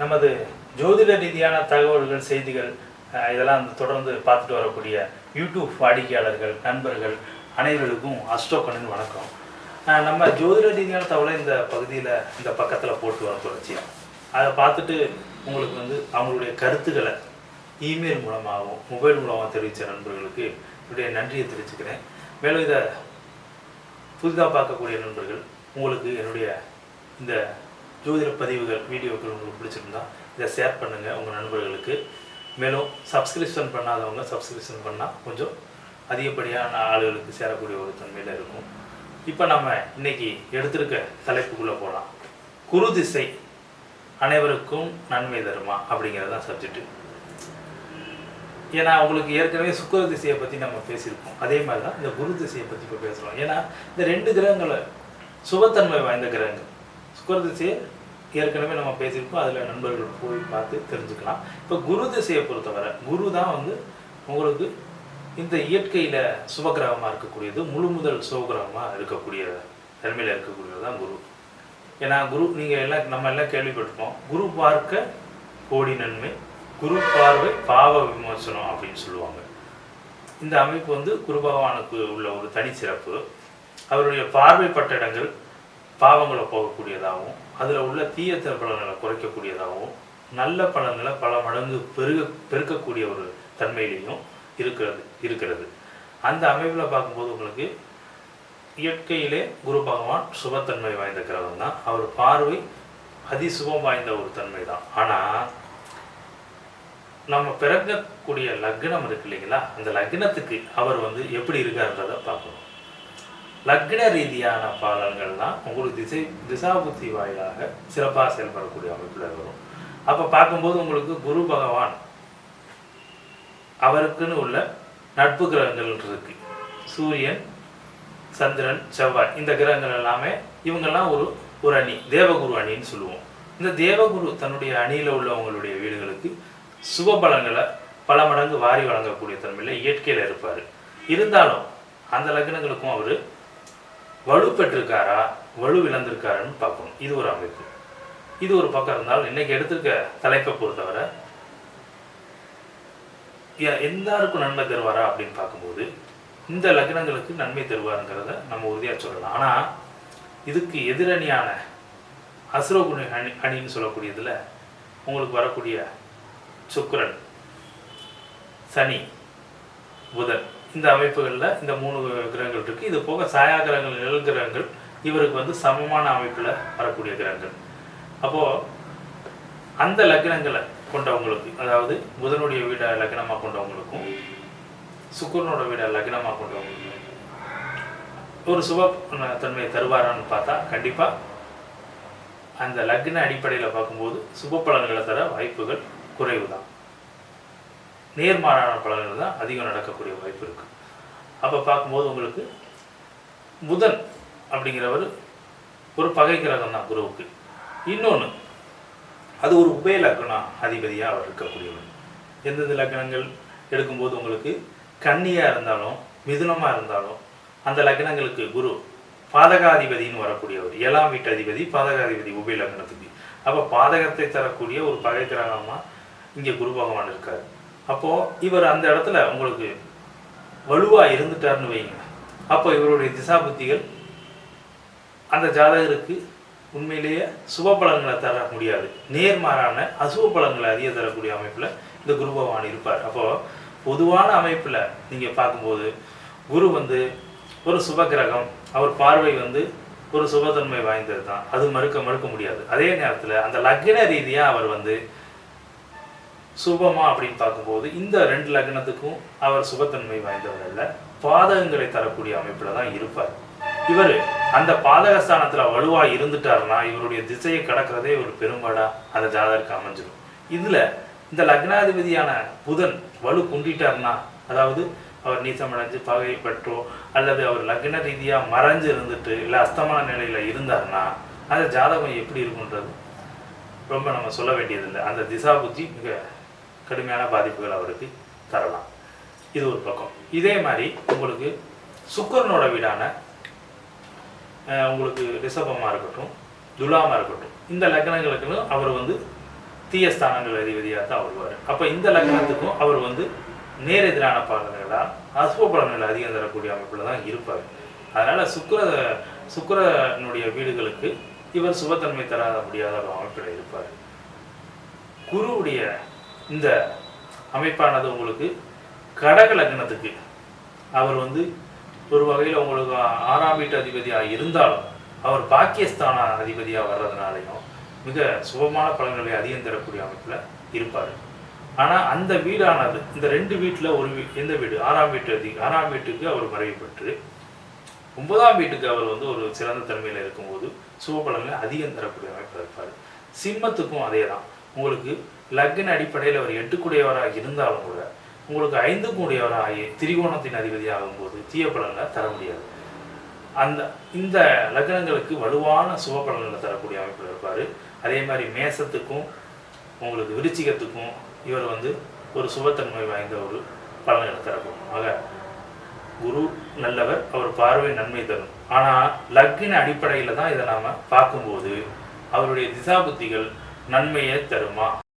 நமது ஜோதிட ரீதியான தகவல்கள் செய்திகள் இதெல்லாம் வந்து தொடர்ந்து பார்த்துட்டு வரக்கூடிய யூடியூப் வாடிக்கையாளர்கள் நண்பர்கள் அனைவருக்கும் அஷ்டோகனின் வணக்கம். நம்ம ஜோதிட ரீதியான தகவலை இந்த பகுதியில் இந்த பக்கத்தில் போட்டு வர தொடர்ச்சியாக அதை பார்த்துட்டு உங்களுக்கு வந்து அவங்களுடைய கருத்துக்களை இமெயில் மூலமாகவும் மொபைல் மூலமாக தெரிவித்த நண்பர்களுக்கு என்னுடைய நன்றியை தெரிவிச்சுக்கிறேன். மேலும் இதை புதிதாக பார்க்கக்கூடிய நண்பர்கள் உங்களுக்கு என்னுடைய இந்த ஜோதிட பதிவுகள் வீடியோக்கள் உங்களுக்கு பிடிச்சிருந்தா இதை ஷேர் பண்ணுங்கள் உங்கள் நண்பர்களுக்கு. மேலும் சப்ஸ்கிரிப்ஷன் பண்ணாதவங்க சப்ஸ்கிரிப்ஷன் பண்ணால் கொஞ்சம் அதிகப்படியான ஆளுகளுக்கு சேரக்கூடிய ஒரு தன்மையில் இருக்கும். இப்போ நம்ம இன்னைக்கு எடுத்திருக்க தலைப்புக்குள்ளே போகலாம் குரு திசை அனைவருக்கும் நன்மை தருமா அப்படிங்கிறது தான் சப்ஜெக்ட் ஏன்னா உங்களுக்கு ஏற்கனவே சுக்கர திசையை பற்றி நம்ம பேசியிருக்கோம். அதே மாதிரி தான் இந்த குரு திசையை பற்றி இப்போ பேசுகிறோம் ஏன்னா இந்த ரெண்டு கிரகங்களை சுபத்தன்மை வாய்ந்த கிரகங்கள். சுக்கர திசையை ஏற்கனவே நம்ம பேசியிருக்கோம் அதில் நண்பர்கள் போய் பார்த்து தெரிஞ்சுக்கலாம். இப்போ குரு திசையை பொறுத்தவரை குரு தான் வந்து உங்களுக்கு இந்த இயற்கையில் சுபகிரகமாக இருக்கக்கூடியது முழு முதல் சுபகிரகமாக இருக்கக்கூடிய தன்மையில் இருக்கக்கூடியது தான் குரு. ஏன்னா குரு நீங்கள் எல்லாம் நம்ம எல்லாம் கேள்விப்பட்டிருப்போம் குரு பார்க்க கோடி நன்மை குரு பார்வை பாவ விமோசனம் அப்படின்னு சொல்லுவாங்க. இந்த அமைப்பு வந்து குரு பகவானுக்கு உள்ள ஒரு தனி சிறப்பு அவருடைய பார்வைப்பட்ட இடங்கள் பாவங்களை போகக்கூடியதாகவும் அதில் உள்ள தீய பலன்களை குறைக்கக்கூடியதாகவும் நல்ல பலன்களை பல மடங்கு பெருக பெருக்கக்கூடிய ஒரு தன்மையிலையும் இருக்கிறது இருக்கிறது. அந்த அமைப்பில் பார்க்கும்போது உங்களுக்கு இயற்கையிலே குரு பகவான் சுபத்தன்மை வாய்ந்த கிரகம் தான். அவர் பார்வை அதிசுபம் வாய்ந்த ஒரு தன்மை தான். ஆனால் நம்ம பிறக்கக்கூடிய லக்னம் இருக்கு இல்லைங்களா? அந்த லக்னத்துக்கு அவர் வந்து எப்படி இருக்காருன்றதை பார்க்கணும். லக்ன ரீதியான பலன்கள் உங்களுக்கு திசை திசாபுத்தி வாயிலாக சிறப்பாக செயல்படக்கூடிய அமைப்பில் வரும். அப்போ பார்க்கும்போது உங்களுக்கு குரு பகவான் அவருக்குன்னு உள்ள நட்பு கிரகங்கள் இருக்கு. சூரியன் சந்திரன் செவ்வாய். இந்த கிரகங்கள் எல்லாமே இவங்கெல்லாம் ஒரு ஒரு அணி. தேவகுரு அணின்னு சொல்லுவோம். இந்த தேவகுரு தன்னுடைய அணியில் உள்ளவங்களுடைய வீடுகளுக்கு சுப பலன்களை பல மடங்கு வாரி வழங்கக்கூடிய தன்மையில் இயற்கையில் இருப்பார். இருந்தாலும் அந்த லக்னங்களுக்கும் அவர் வலு பெற்றிருக்காரா வலு இழந்திருக்காருன்னு பார்க்கணும் இது ஒரு அமைப்பு. இது ஒரு பக்கம் இருந்தாலும் இன்னைக்கு எடுத்திருக்க தலைப்பை பொறுத்தவரை யா- எல்லாருக்கும் நன்மை தருவாரா அப்படின்னு பார்க்கும்போது இந்த லக்னங்களுக்கு நன்மை தருவாருங்கிறத நம்ம உறுதியாக சொல்லலாம். ஆனால் இதுக்கு எதிரணியான அசுரகுணி அணி அணின்னு சொல்லக்கூடியதில் உங்களுக்கு வரக்கூடிய சுக்கரன் சனி புதன் இந்த அமைப்புகளில் இந்த மூணு கிரகங்கள் இருக்குது இது போக சாயா கிரகங்கள் நிழல் கிரகங்கள் இவருக்கு வந்து சமமான அமைப்பில் வரக்கூடிய கிரகங்கள். அப்போது அந்த லக்னங்களை கொண்டவங்களுக்கு அதாவது புதனுடைய வீட லக்னமாக கொண்டவங்களுக்கும் சுக்கரனோட வீட லக்னமாக கொண்டவங்களுக்கும் ஒரு சுப தன்மையை தருவாரான்னு பார்த்தா கண்டிப்பாக அந்த லக்ன அடிப்படையில் பார்க்கும்போது சுப பலன்களை தர வாய்ப்புகள் குறைவு தான் நேர்மாறான பலன்கள் தான் அதிகம் நடக்கக்கூடிய வாய்ப்பு இருக்குது அப்போ பார்க்கும்போது உங்களுக்கு புதன் அப்படிங்கிறவர் ஒரு பகை கிரகம் தான் குருவுக்கு. இன்னொன்று அது ஒரு உபய லக்னம் அதிபதியாக அவர் இருக்கக்கூடியவர். எந்தெந்த லக்னங்கள் எடுக்கும்போது உங்களுக்கு கன்னியாக இருந்தாலும் மிதுனமாக இருந்தாலும் அந்த லக்னங்களுக்கு குரு பாதகாதிபதின்னு வரக்கூடியவர். ஏழாம் வீட்டு அதிபதி பாதகாதிபதி உபய லக்னத்துக்கு. அப்போ பாதகத்தை தரக்கூடிய ஒரு பகை கிரகமாக இங்கே குரு பகவான் இருக்கார். அப்போது இவர் அந்த இடத்துல உங்களுக்கு வலுவாக இருந்துட்டாருன்னு வைங்க. அப்போ இவருடைய திசாபுத்திகள் அந்த ஜாதகருக்கு உண்மையிலேயே சுப பலன்களை தர முடியாது. நேர்மாறான அசுப பலன்களை அதிக தரக்கூடிய அமைப்பில் இந்த குரு பகவான் இருப்பார். அப்போது பொதுவான அமைப்பில் நீங்கள் பார்க்கும்போது குரு வந்து ஒரு சுப கிரகம் அவர் பார்வை வந்து ஒரு சுபத்தன்மை வாய்ந்தது தான் அது மறுக்க மறுக்க முடியாது. அதே நேரத்தில் அந்த லக்ன ரீதியாக அவர் வந்து சுபமா அப்படின்னு பார்க்கும்போது இந்த ரெண்டு லக்னத்துக்கும் அவர் சுபத்தன்மை வாய்ந்தவர் அல்ல. பாதகங்களை தரக்கூடிய அமைப்பில் தான் இருப்பார். இவர் அந்த பாதகஸ்தானத்தில் வலுவாக இருந்துட்டாருன்னா இவருடைய திசையை கடக்கிறதே ஒரு பெரும்பாடா அந்த ஜாதகருக்கு அமைஞ்சிடும் இதில் இந்த லக்னாதிபதியான புதன் வலு குண்டிட்டார்னா அதாவது அவர் நீசமடைஞ்சு பகை பெற்றோ அல்லது அவர் லக்ன ரீதியாக மறைஞ்சு இருந்துட்டு இல்லை அஸ்தமான நிலையில் இருந்தார்னா அந்த ஜாதகம் எப்படி இருக்குன்றது ரொம்ப நம்ம சொல்ல வேண்டியதில்லை. அந்த திசா புத்தி மிக கடுமையான பாதிப்புகள் அவருக்கு தரலாம். இது ஒரு பக்கம். இதே மாதிரி உங்களுக்கு சுக்கரனோட வீடான உங்களுக்கு ரிஷபமாக இருக்கட்டும் துலாமாக இருக்கட்டும் இந்த லக்னங்களுக்குன்னு அவர் வந்து தீய ஸ்தானங்கள் அதிபதியாக தான் வருவார். அப்போ இந்த லக்னத்துக்கும் அவர் வந்து நேர் எதிரான பலன்களா அசுப பலன்கள் அதிகம் தரக்கூடிய அமைப்பில் தான் இருப்பார். அதனால சுக்கர சுக்கரனுடைய வீடுகளுக்கு இவர் சுபத்தன்மை தராத முடியாத ஒரு அமைப்பில் இருப்பார். குருவுடைய இந்த அமைப்பானது உங்களுக்கு கடக லக்னத்துக்கு. அவர் வந்து ஒரு வகையில் உங்களுக்கு ஆறாம் வீட்டு அதிபதியாக இருந்தாலும் அவர் பாகிஸ்தான அதிபதியாக வர்றதுனாலையும் மிக சுபமான பலன்களை அதிகம் தரக்கூடிய அமைப்பில் இருப்பார். ஆனால் அந்த வீடானது இந்த ரெண்டு வீட்டில் ஒரு வீ எந்த வீடு? ஆறாம் வீட்டு அதி ஆறாம் வீட்டுக்கு அவர் மறைவு பெற்று ஒன்பதாம் வீட்டுக்கு அவர் வந்து ஒரு சிறந்த தன்மையில் இருக்கும்போது சுப பலன்களை அதிகம் தரக்கூடிய அமைப்பில் இருப்பார். சிம்மத்துக்கும் அதே தான் உங்களுக்கு லக்ன அடிப்படையில் அவர் எட்டுக்குடையவராக இருந்தாலும் கூட உங்களுக்கு ஐந்து கூடியவராக திரிகோணத்தின் அதிபதி ஆகும்போது தீய பலன்களை தர முடியாது. அந்த இந்த லக்னங்களுக்கு வலுவான சுப பலன்களை தரக்கூடிய அமைப்பில் இருப்பார். அதே மாதிரி மேசத்துக்கும் உங்களுக்கு விருச்சிகத்துக்கும் இவர் வந்து ஒரு சுபத்தன்மை வாய்ந்த ஒரு பலன்களை தரப்படும் ஆக குரு நல்லவர் அவர் பார்வை நன்மை தரும். ஆனால் லக்ன அடிப்படையில் தான் இதை நாம் பார்க்கும்போது அவருடைய திசாபுத்திகள் நன்மையை தருமா?